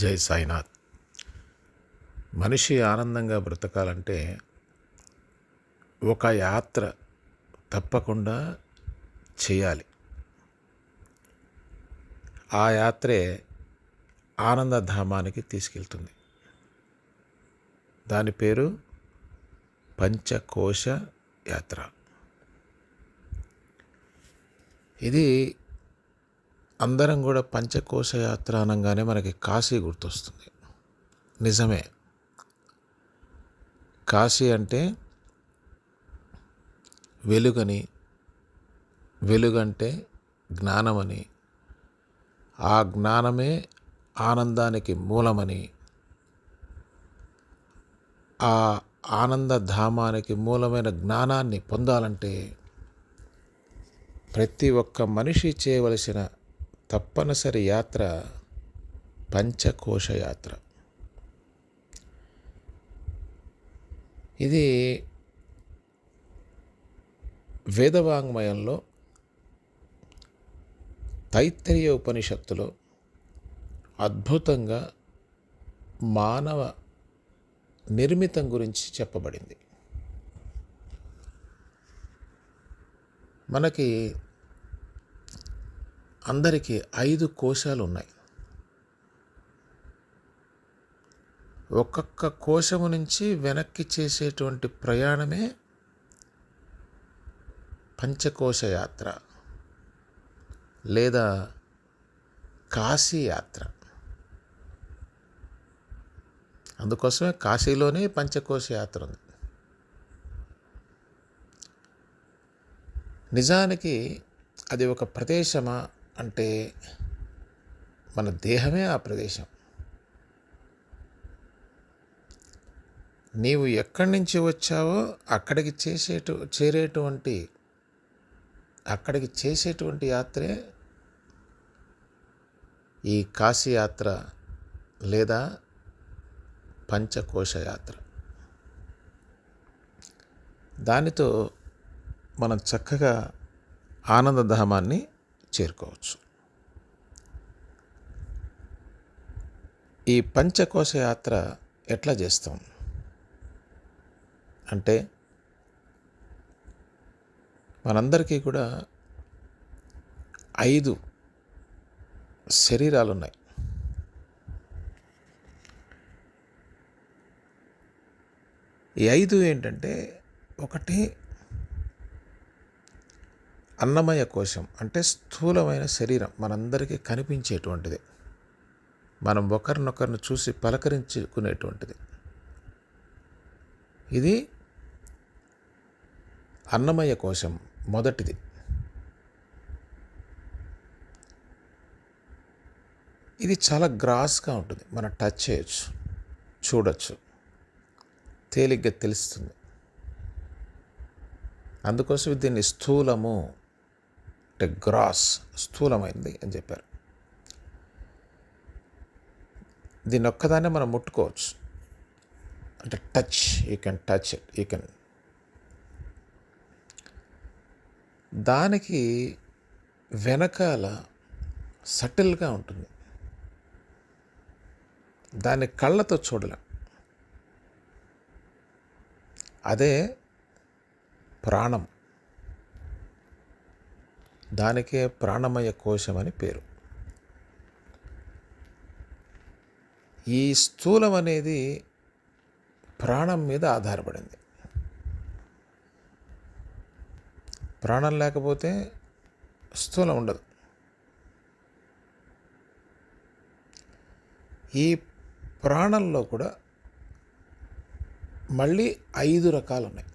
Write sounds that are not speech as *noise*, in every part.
జై సాయినాథ్. మనిషి ఆనందంగా బ్రతకాలంటే ఒక యాత్ర తప్పకుండా చేయాలి. ఆ యాత్రే ఆనందధామానికి తీసుకెళ్తుంది. దాని పేరు పంచకోశ యాత్ర. ఇది అందరం కూడా పంచకోశ యాత్ర అనగానే మనకి కాశీ గుర్తొస్తుంది. నిజమే. కాశీ అంటే వెలుగని వెలుగంటే జ్ఞానమని ఆ జ్ఞానమే ఆనందానికి మూలమని ఆ ఆనందధామానికి మూలమైన జ్ఞానాన్ని పొందాలంటే ప్రతి ఒక్క మనిషి చేయవలసిన తప్పనిసరి యాత్ర పంచకోశ యాత్ర ఇది వేదవాంగ్మయంలో తైత్తరీయ ఉపనిషత్తులో అద్భుతంగా మానవ నిర్మితం గురించి చెప్పబడింది. మనకి అందరికీ ఐదు కోశాలు ఉన్నాయి ఒక్కొక్క కోశము నుంచి వెనక్కి చేసేటువంటి ప్రయాణమే పంచకోశ యాత్ర లేదా కాశీ యాత్ర అందుకోసమే కాశీలోనే పంచకోశ యాత్ర ఉంది. నిజానికి అది ఒక ప్రదేశమా అంటే మన దేహమే ఆ ప్రదేశం. నీవు ఎక్కడి నుంచి వచ్చావో అక్కడికి చేసేటు చేరేటువంటి అక్కడికి చేసేటువంటి యాత్రే ఈ కాశీ యాత్ర లేదా పంచకోశ యాత్ర దానితో మనం చక్కగా ఆనందధామాన్ని చేరుకోవచ్చు. ఈ పంచకోశ యాత్ర ఎట్లా చేస్తాం? అంటే మనందరికీ కూడా ఐదు శరీరాలు ఉన్నాయి ఈ ఐదు ఏంటంటే ఒకటి అన్నమయ కోశం అంటే స్థూలమైన శరీరం మనందరికీ కనిపించేటువంటిది. మనం ఒకరినొకరిని చూసి పలకరించుకునేటువంటిది. ఇది అన్నమయ కోశం మొదటిది. ఇది చాలా గ్రాస్గా ఉంటుంది. మనం టచ్ చేయొచ్చు చూడొచ్చు. తేలిగ్గా తెలుస్తుంది. అందుకోసం దీన్ని స్థూలము అంటే గ్రాస్ స్థూలమైంది అని చెప్పారు. దీన్ని ఒక్కదాన్నే మనం ముట్టుకోవచ్చు. అంటే touch you can touch it you can దానికి వెనకాల సటిల్గా ఉంటుంది. దాన్ని కళ్ళతో చూడలేం. అదే ప్రాణం. దానికే ప్రాణమయ కోశం అని పేరు. ఈ స్థూలం అనేది ప్రాణం మీద ఆధారపడింది. ప్రాణం లేకపోతే స్థూలం ఉండదు. ఈ ప్రాణంలో కూడా మళ్ళీ ఐదు రకాలు ఉన్నాయి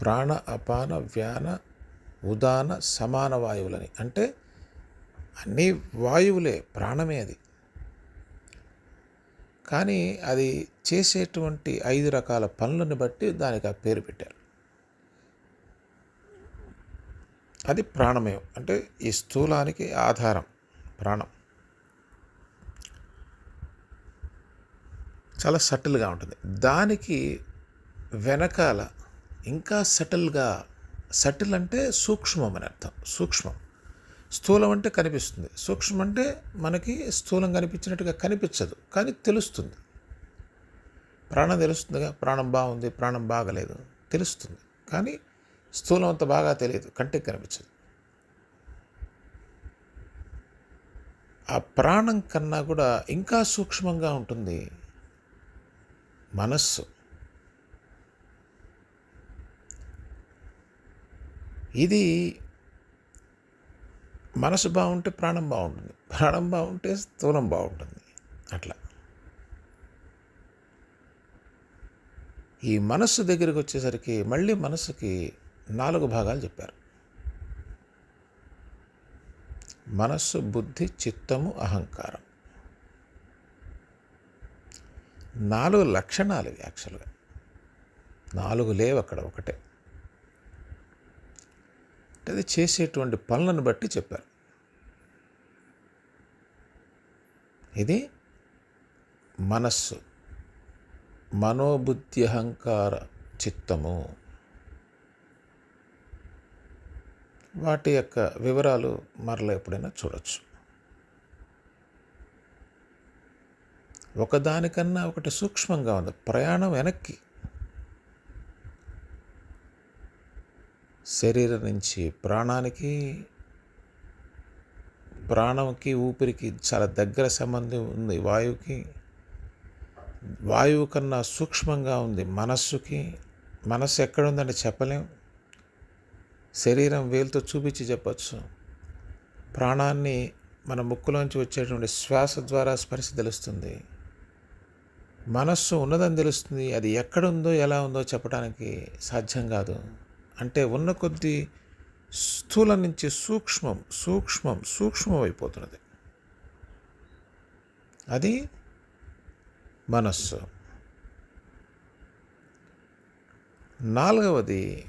ప్రాణ అపాన వ్యాన ఉదాన సమాన వాయువులని. అంటే అన్ని వాయువులే ప్రాణమే అది. కానీ అది చేసేటువంటి ఐదు రకాల పనులను బట్టి దానికి ఆ పేరు పెట్టారు. అది ప్రాణమయం. అంటే ఈ స్థూలానికి ఆధారం ప్రాణం. చాలా సటిల్గా ఉంటుంది. దానికి వెనకాల ఇంకా సటిల్గా సటిల్ అంటే సూక్ష్మం అని అర్థం. సూక్ష్మం. స్థూలం అంటే కనిపిస్తుంది. సూక్ష్మం అంటే మనకి స్థూలం కనిపించినట్టుగా కనిపించదు కానీ తెలుస్తుంది. ప్రాణం తెలుస్తుందిగా ప్రాణం బాగుంది ప్రాణం బాగలేదు తెలుస్తుంది. కానీ స్థూలం అంత బాగా తెలియదు కంటికి కనిపించదు. ఆ ప్రాణం కన్నా కూడా ఇంకా సూక్ష్మంగా ఉంటుంది మనస్సు. ఇది మనసు బాగుంటే ప్రాణం బాగుంటుంది. ప్రాణం బాగుంటే స్థూలం బాగుంటుంది. అట్లా. ఈ మనస్సు దగ్గరికి వచ్చేసరికి మళ్ళీ మనస్సుకి నాలుగు భాగాలు చెప్పారు. మనస్సు బుద్ధి చిత్తము అహంకారం. నాలుగు లక్షణాలు యాక్చువల్గా. నాలుగు లేవు అక్కడ ఒకటే. అది చేసేటువంటి పనులను బట్టి చెప్పారు. ఇది మనస్సు మనోబుద్ధి అహంకార చిత్తము. వాటి యొక్క వివరాలు మరలా ఎప్పుడైనా చూడొచ్చు. ఒకదానికన్నా ఒకటి సూక్ష్మంగా ఉంది. ప్రయాణం వెనక్కి. శరీరం నుంచి ప్రాణానికి ప్రాణంకి ఊపిరికి చాలా దగ్గర సంబంధం ఉంది. వాయువుకి వాయువు కన్నా సూక్ష్మంగా ఉంది. మనస్సుకి మనస్సు ఎక్కడ ఉందంటే చెప్పలేం. శరీరం వేలుతో చూపించి చెప్పచ్చు. ప్రాణాన్ని మన ముక్కులోంచి వచ్చేటువంటి శ్వాస ద్వారా స్పర్శ తెలుస్తుంది. మనస్సు ఉన్నదని తెలుస్తుంది. అది ఎక్కడుందో ఎలా ఉందో చెప్పడానికి సాధ్యం కాదు. అంటే ఉన్న కొద్దీ స్థూలం నుంచి సూక్ష్మం సూక్ష్మం సూక్ష్మం అయిపోతున్నది. అది మనస్సు. నాలుగవది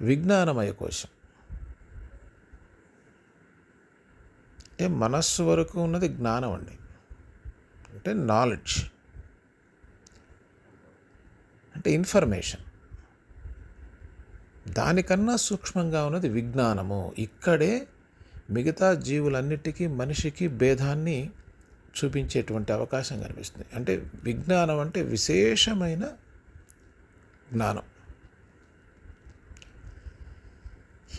విజ్ఞానమయ కోశం. అంటే మనస్సు వరకు ఉన్నది జ్ఞానం అండి. అంటే నాలెడ్జ్ అంటే ఇన్ఫర్మేషన్. దానికన్నా సూక్ష్మంగా ఉన్నది విజ్ఞానము. ఇక్కడే మిగతా జీవులన్నిటికీ మనిషికి భేదాన్ని చూపించేటువంటి అవకాశం కనిపిస్తుంది. అంటే విజ్ఞానం అంటే విశేషమైన జ్ఞానం.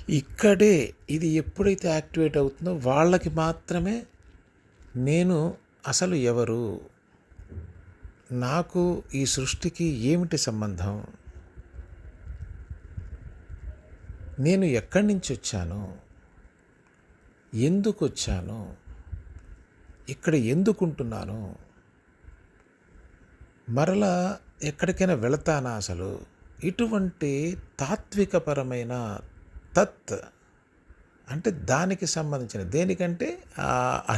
ఇక్కడే ఇది ఎప్పుడైతే యాక్టివేట్ అవుతుందో వాళ్ళకి మాత్రమే నేను అసలు ఎవరు నాకు ఈ సృష్టికి ఏమిటి సంబంధం? నేను ఎక్కడి నుంచి వచ్చాను? ఎందుకు వచ్చాను? ఇక్కడ ఎందుకుంటున్నాను మరలా ఎక్కడికైనా వెళతానా అసలు? ఇటువంటి తాత్వికపరమైన తత్ అంటే దానికి సంబంధించిన దేనికంటే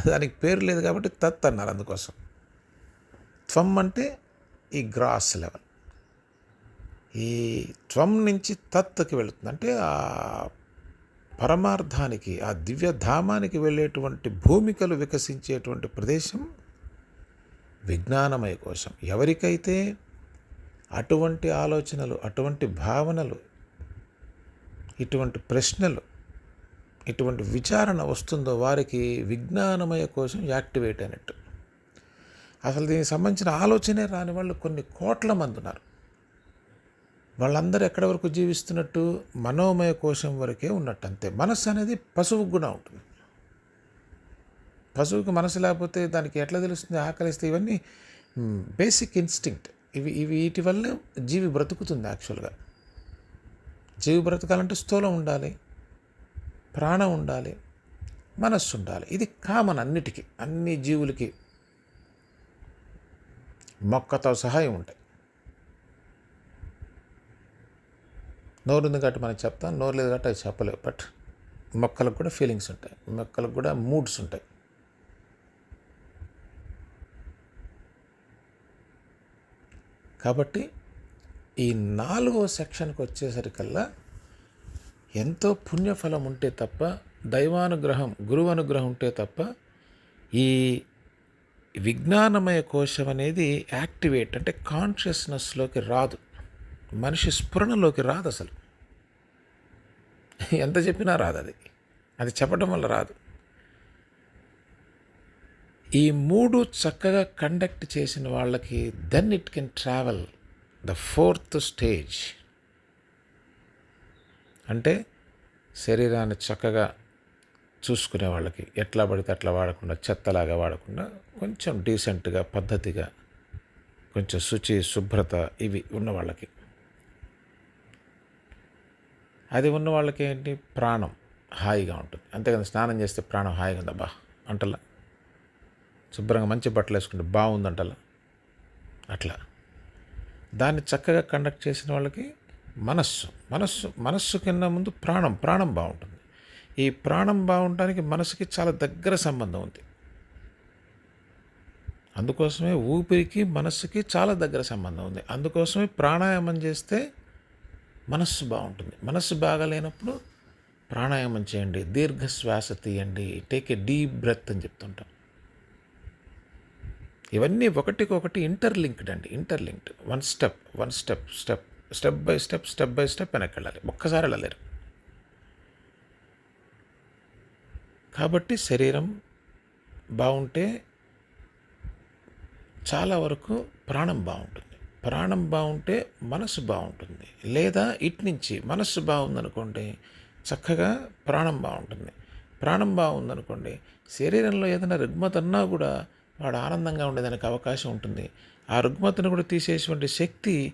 దానికి పేరు లేదు కాబట్టి తత్ అన్నారు అందుకోసం. త్వం అంటే ఈ గ్రాస్ లెవెల్. ఈ త్వం నుంచి తత్కి వెళుతుంది. అంటే ఆ పరమార్థానికి ఆ దివ్యధామానికి వెళ్ళేటువంటి భూమికలు వికసించేటువంటి ప్రదేశం విజ్ఞానమయ కోశం. ఎవరికైతే అటువంటి ఆలోచనలు అటువంటి భావనలు ఇటువంటి ప్రశ్నలు ఇటువంటి విచారణ వస్తుందో వారికి విజ్ఞానమయ కోసం యాక్టివేట్ అయినట్టు. అసలు దీనికి సంబంధించిన ఆలోచనే రాని వాళ్ళు కొన్ని కోట్ల మంది ఉన్నారు. వాళ్ళందరూ ఎక్కడి వరకు జీవిస్తున్నట్టు మనోమయ కోశం వరకే ఉన్నట్టు అంతే. మనస్సు అనేది పశువు కూడా ఉంటుంది. పశువుకి మనసు లేకపోతే దానికి ఎట్లా తెలుస్తుంది ఆకలిస్తే ఇవన్నీ బేసిక్ ఇన్స్టింక్ట్ ఇవి ఇవి వీటి వల్ల జీవి బ్రతుకుతుంది యాక్చువల్గా జీవి బ్రతకాలంటే స్థూలం ఉండాలి ప్రాణం ఉండాలి మనస్సు ఉండాలి. ఇది కామన్ అన్నిటికీ అన్ని జీవులకి. మొక్కతో సహాయం ఉంటాయి. నోరు ఉంది కాబట్టి మనం చెప్తాం నోరు లేదు కాబట్టి అది చెప్పలేవు. బట్ మొక్కలకు కూడా ఫీలింగ్స్ ఉంటాయి. మొక్కలకు కూడా మూడ్స్ ఉంటాయి. కాబట్టి ఈ నాలుగో సెక్షన్కి వచ్చేసరికల్లా ఎంతో పుణ్యఫలం ఉంటే తప్ప దైవానుగ్రహం గురువు అనుగ్రహం ఉంటే తప్ప ఈ విజ్ఞానమయ కోశం అనేది యాక్టివేట్ అంటే కాన్షియస్నెస్లోకి రాదు. మనిషి స్ఫురణలోకి రాదు అసలు. ఎంత చెప్పినా రాదు అది. అది చెప్పడం వల్ల రాదు. ఈ మూడు చక్కగా కండక్ట్ చేసిన వాళ్ళకి then it can travel the fourth stage. అంటే శరీరాన్ని చక్కగా చూసుకునే వాళ్ళకి ఎట్లా పడితే అట్లా వాడకుండా చెత్తలాగా వాడకుండా కొంచెం డీసెంట్గా పద్ధతిగా కొంచెం శుచి శుభ్రత ఇవి ఉన్న వాళ్ళకి. అది ఉన్న వాళ్ళకి ఏంటి? ప్రాణం హాయిగా ఉంటుంది. అంతేకాదు స్నానం చేస్తే ప్రాణం హాయిగా ఉందబ్బా అంటలా. శుభ్రంగా మంచి బట్టలు వేసుకుంటే బాగుందంటలా. అట్లా. దాన్ని చక్కగా కండక్ట్ చేసిన వాళ్ళకి మనస్సు మనస్సు మనస్సు కింద ముందు ప్రాణం ప్రాణం బాగుంటుంది. ఈ ప్రాణం బాగుండడానికి మనసుకి చాలా దగ్గర సంబంధం ఉంది. అందుకోసమే ఊపిరికి మనస్సుకి చాలా దగ్గర సంబంధం ఉంది. అందుకోసమే ప్రాణాయామం చేస్తే మనస్సు బాగుంటుంది. మనస్సు బాగలేనప్పుడు ప్రాణాయామం చేయండి దీర్ఘ శ్వాస తీయండి టేక్ ఏ డీప్ బ్రెత్ అని చెప్తుంటాం. ఇవన్నీ ఒకటికొకటి ఇంటర్లింక్డ్ అండి interlinked one step one step step step by step step by step వెనక్కి వెళ్ళాలి. ఒక్కసారి వెళ్ళలేరు. కాబట్టి శరీరం బాగుంటే చాలా వరకు ప్రాణం బాగుంటుంది. ప్రాణం బాగుంటే మనసు బాగుంటుంది. లేదా ఇటు నుంచి మనస్సు బాగుందనుకోండి చక్కగా ప్రాణం బాగుంటుంది. ప్రాణం బాగుందనుకోండి శరీరంలో ఏదైనా రుగ్మత ఉన్నా కూడా వాడు ఆనందంగా ఉండేదానికి అవకాశం ఉంటుంది. ఆ రుగ్మతను కూడా తీసేటువంటి శక్తి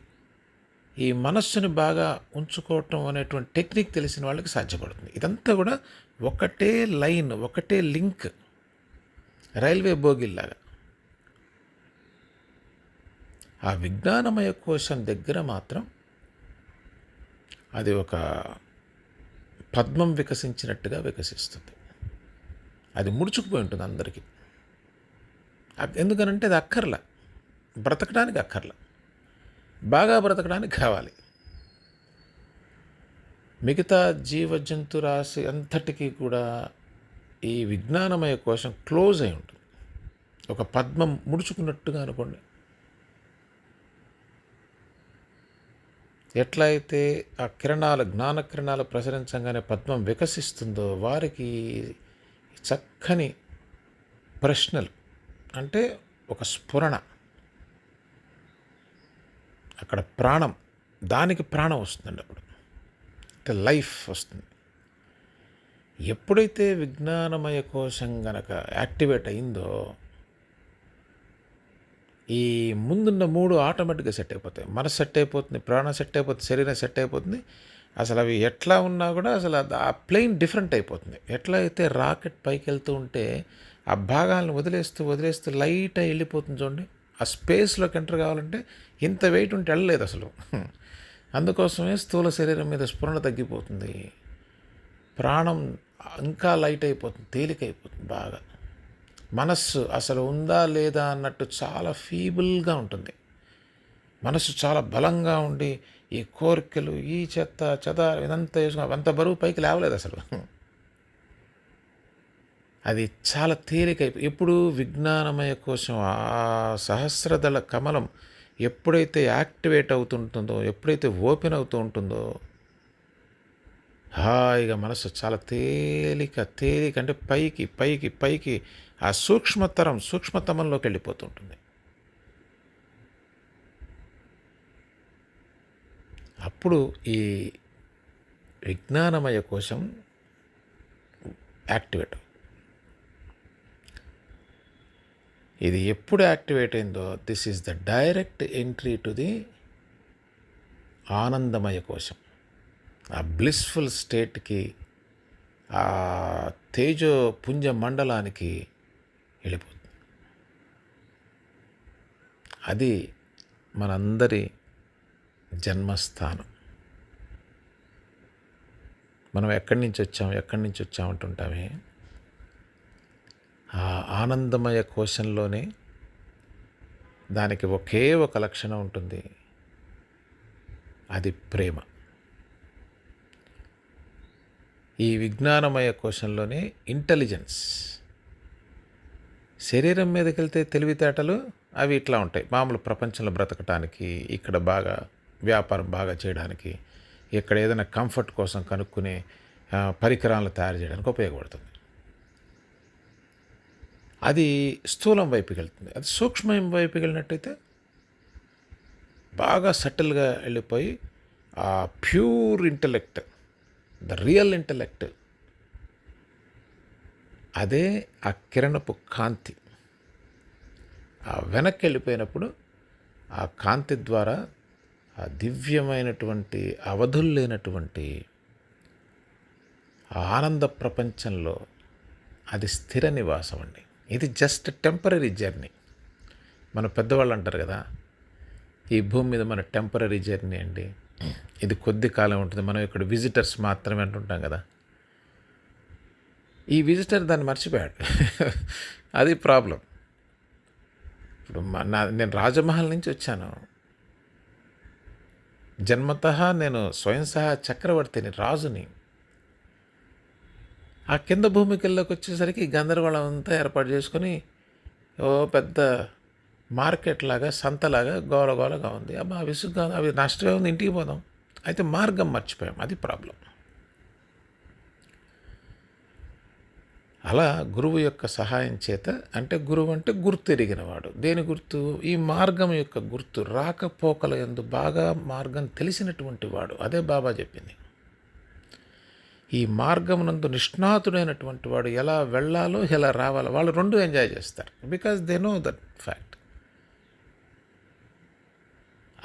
ఈ మనస్సుని బాగా ఉంచుకోవటం అనేటువంటి టెక్నిక్ తెలిసిన వాళ్ళకి సాధ్యపడుతుంది. ఇదంతా కూడా ఒకటే లైన్ ఒకటే లింక్ రైల్వే బోగిల్లాగా. ఆ విజ్ఞానమయ కోశం దగ్గర మాత్రం అది ఒక పద్మం వికసించినట్టుగా వికసిస్తుంది. అది ముడుచుకుపోయి ఉంటుంది అందరికీ. ఎందుకనంటే అది అక్కర్ల. బ్రతకడానికి అక్కర్ల. బాగా బ్రతకడానికి కావాలి. మిగతా జీవ జంతు రాశి అంతటికీ కూడా ఈ విజ్ఞానమయ కోశం క్లోజ్ అయి ఉంటుంది. ఒక పద్మం ముడుచుకున్నట్టుగా అనుకోండి. ఎట్లయితే ఆ కిరణాలు జ్ఞాన కిరణాలు ప్రసరించగానే పద్మం వికసిస్తుందో వారికి చక్కని ప్రశ్నలు. అంటే ఒక స్ఫురణ. అక్కడ ప్రాణం దానికి ప్రాణం వస్తుందండి అప్పుడు. కరెక్ట్ లైఫ్ వస్తుంది. ఎప్పుడైతే విజ్ఞానమయ కోశం గనక యాక్టివేట్ అయిందో ఈ ముందున్న మూడు ఆటోమేటిక్గా సెట్ అయిపోతాయి. మనసు సెట్ అయిపోతుంది ప్రాణం సెట్ అయిపోతుంది శరీరం సెట్ అయిపోతుంది. అసలు అవి ఎట్లా ఉన్నా కూడా అసలు ఆ ప్లెయిన్ డిఫరెంట్ అయిపోతుంది. ఎట్లా అయితే రాకెట్ పైకి వెళ్తూ ఉంటే ఆ భాగాలను వదిలేస్తూ వదిలేస్తూ లైట్గా వెళ్ళిపోతుంది చూడండి. ఆ స్పేస్లోకి ఎంటర్ కావాలంటే ఇంత వెయిట్ ఉంటే వెళ్ళలేదు అసలు. అందుకోసమే స్థూల శరీరం మీద స్ఫురణ తగ్గిపోతుంది. ప్రాణం ఇంకా లైట్ అయిపోతుంది తేలిక అయిపోతుంది బాగా. మనస్సు అసలు ఉందా లేదా అన్నట్టు చాలా ఫీబుల్గా ఉంటుంది. మనస్సు చాలా బలంగా ఉండి ఈ కోరికలు ఈ చెత్త చెద ఇదంతా వేసుకుని అంత బరువు పైకి లేవలేదు అసలు. అది చాలా తేలిక ఎప్పుడు విజ్ఞానమయ కోసం ఆ సహస్రదళ కమలం ఎప్పుడైతే యాక్టివేట్ అవుతుంటుందో ఎప్పుడైతే ఓపెన్ అవుతూ ఉంటుందో హాయిగా మనసు చాలా తేలిక తేలిక అంటే పైకి పైకి పైకి ఆ సూక్ష్మతరం సూక్ష్మతమంలోకి వెళ్ళిపోతుంటుంది అప్పుడు ఈ విజ్ఞానమయ కోశం యాక్టివేట్ అవుతుంది. ఇది ఎప్పుడు యాక్టివేట్ అయిందో this is the direct entry to the ఆనందమయ కోశం. ఆ బ్లిస్ఫుల్ స్టేట్కి ఆ తేజో పుంజ మండలానికి వెళ్ళిపోతుంది. అది మనందరి జన్మస్థానం. మనం ఎక్కడి నుంచి వచ్చాం ఎక్కడి నుంచి వచ్చామంటుంటామే అంటుంటామే? ఆ ఆనందమయ కోశంలోనే దానికి ఒకే ఒక లక్షణం ఉంటుంది. అది ప్రేమ. ఈ విజ్ఞానమయ కోశంలోనే ఇంటెలిజెన్స్. శరీరం మీదకి వెళ్తే తెలివితేటలు అవి ఇట్లా ఉంటాయి. మామూలు ప్రపంచంలో బ్రతకటానికి ఇక్కడ బాగా వ్యాపారం బాగా చేయడానికి ఇక్కడ ఏదైనా కంఫర్ట్ కోసం కనుక్కునే పరికరాలను తయారు చేయడానికి ఉపయోగపడుతుంది. అది స్థూలం వైపుకి వెళ్తుంది. అది సూక్ష్మం వైపుకి వెళ్ళినట్టయితే బాగా సటిల్గా వెళ్ళిపోయి ఆ pure intellect the real intellect అదే ఆ కిరణపు కాంతి. ఆ వెనక్కి వెళ్ళిపోయినప్పుడు ఆ కాంతి ద్వారా ఆ దివ్యమైనటువంటి అవధులు లేనటువంటి ఆనంద ప్రపంచంలో అది స్థిర నివాసం అండి. ఇది జస్ట్ టెంపరీ జర్నీ. మన పెద్దవాళ్ళు అంటారు కదా ఈ భూమి మీద మన టెంపరీ జర్నీ అండి. ఇది కొద్ది కాలం ఉంటుంది. మనం ఇక్కడ విజిటర్స్ మాత్రమే అంటుంటాం కదా. ఈ విజిటర్ దాన్ని మర్చిపోయాడు. *laughs* అది ప్రాబ్లం. ఇప్పుడు మా నా నేను రాజమహల్ నుంచి వచ్చాను. జన్మత నేను స్వయం సహా చక్రవర్తిని రాజుని. ఆ కింద భూమికల్లోకి వచ్చేసరికి గందరగోళం అంతా ఏర్పాటు చేసుకొని ఓ పెద్ద మార్కెట్ లాగా సంతలాగా గోలగోలగా ఉంది. అబ్బా విసుగ్గా అవి నష్టమే ఉంది ఇంటికి పోదాం. అయితే మార్గం మర్చిపోయాం. అది ప్రాబ్లం. అలా గురువు యొక్క సహాయం చేత అంటే గురువు అంటే గుర్తు ఎరిగినవాడు. దేని గుర్తు? ఈ మార్గం యొక్క గుర్తు రాకపోకల ఎందు బాగా మార్గం తెలిసినటువంటి వాడు. అదే బాబా చెప్పింది. ఈ మార్గమునందు నిష్ణాతుడైనటువంటి వాడు ఎలా వెళ్ళాలో ఎలా రావాలో వాళ్ళు రెండు ఎంజాయ్ చేస్తారు. Because they know that fact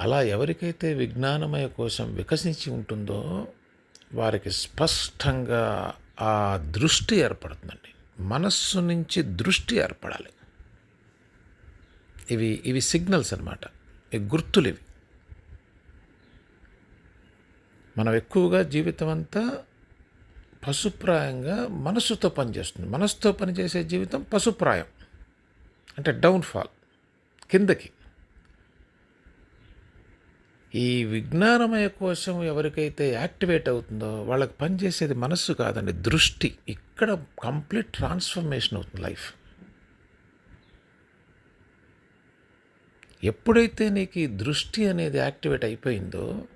అలా ఎవరికైతే విజ్ఞానమయ కోసం వికసించి ఉంటుందో వారికి స్పష్టంగా ఆ దృష్టి ఏర్పడుతుందండి. మనస్సు నుంచి దృష్టి ఏర్పడాలి. ఇవి ఇవి సిగ్నల్స్ అనమాట ఈ గుర్తులు ఇవి మనం ఎక్కువగా జీవితం అంతా పశుప్రాయంగా మనస్సుతో పనిచేస్తుంది. మనస్సుతో పనిచేసే జీవితం పశుప్రాయం. అంటే డౌన్ఫాల్ కిందకి. ఈ విజ్ఞానమయ కోసం ఎవరికైతే యాక్టివేట్ అవుతుందో వాళ్ళకి పనిచేసేది మనస్సు కాదండి దృష్టి. ఇక్కడ కంప్లీట్ ట్రాన్స్ఫర్మేషన్ అవుతుంది లైఫ్. ఎప్పుడైతే నీకు ఈ దృష్టి అనేది యాక్టివేట్ అయిపోయిందో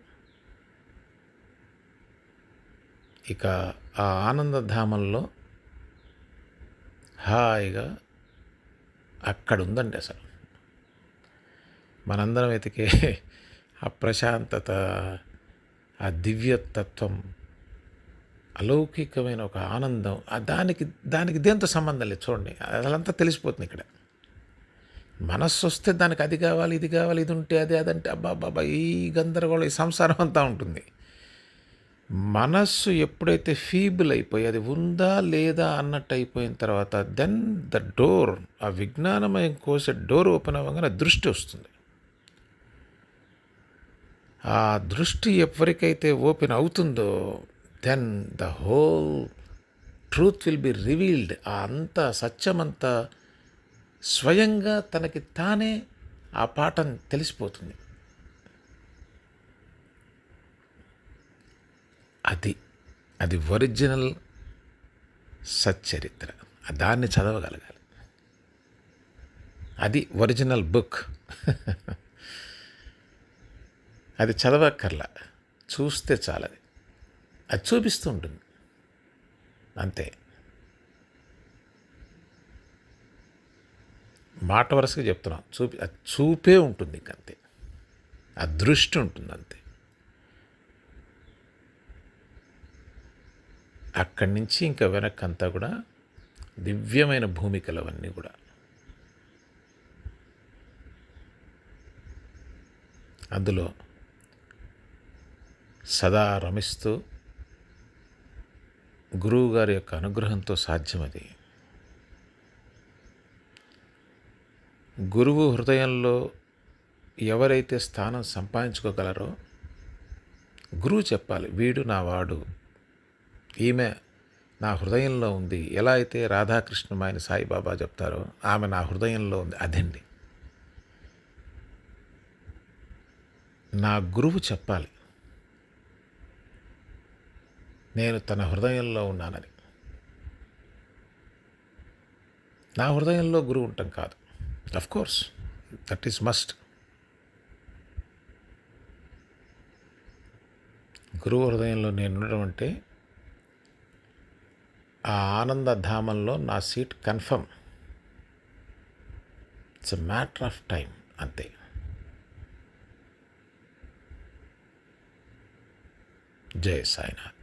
ఇక ఆ ఆనందధామంలో హాయిగా అక్కడ ఉందండి అసలు. మనందరం వెతికే ఆ ప్రశాంతత ఆ దివ్యతత్వం అలౌకికమైన ఒక ఆనందం దానికి దానికి దేంతో సంబంధం లేదు చూడండి. అదంతా తెలిసిపోతుంది ఇక్కడ. మనస్సు వస్తే దానికి అది కావాలి ఇది కావాలి ఇది ఉంటే అది అదంటే అబ్బా బాబా ఈ గందరగోళం ఈ సంసారం అంతా ఉంటుంది. మనస్సు ఎప్పుడైతే ఫీబుల్ అయిపోయి అది ఉందా లేదా అన్నట్టు అయిపోయిన తర్వాత దెన్ ద డోర్ ఆ విజ్ఞానమయం కోసే డోర్ ఓపెన్ అవ్వగానే దృష్టి వస్తుంది. ఆ దృష్టి ఎవరికైతే ఓపెన్ అవుతుందో then the whole truth will be revealed ఆ అంత సత్యమంతా స్వయంగా తనకి తానే ఆ పాఠం తెలిసిపోతుంది. అది అది ఒరిజినల్ సచ్చరిత్ర. దాన్ని చదవగలగాలి. అది ఒరిజినల్ బుక్. *laughs* అది చదవక్కర్లా. చూస్తే చాలది. అది చూపిస్తూ ఉంటుంది అంతే. మాట వరుసగా చెప్తున్నాం. చూపి అది చూపే ఉంటుంది ఇంకంతే ఆ దృష్టి ఉంటుంది అంతే అక్కడి నుంచి ఇంకా వెనక్కంతా కూడా దివ్యమైన భూమికలు అవన్నీ కూడా. అందులో సదా రమిస్తూ గురువు గారి యొక్క అనుగ్రహంతో సాధ్యమది. గురువు హృదయంలో ఎవరైతే స్థానం సంపాదించుకోగలరో గురువు చెప్పాలి వీడు నా వాడు. ఈమె నా హృదయంలో ఉంది. ఎలా అయితే రాధాకృష్ణమాయని సాయిబాబా చెప్తారో ఆమె నా హృదయంలో ఉంది. అదండి. నా గురువు చెప్పాలి. నేను తన హృదయంలో ఉన్నానని. నా హృదయంలో గురువు ఉండటం కాదు. Of course that is must గురువు హృదయంలో నేను ఉండడం అంటే ఆ ఆనందధామంలో నా seat confirm. It's a matter of time అంతే. జై సాయినాథ్.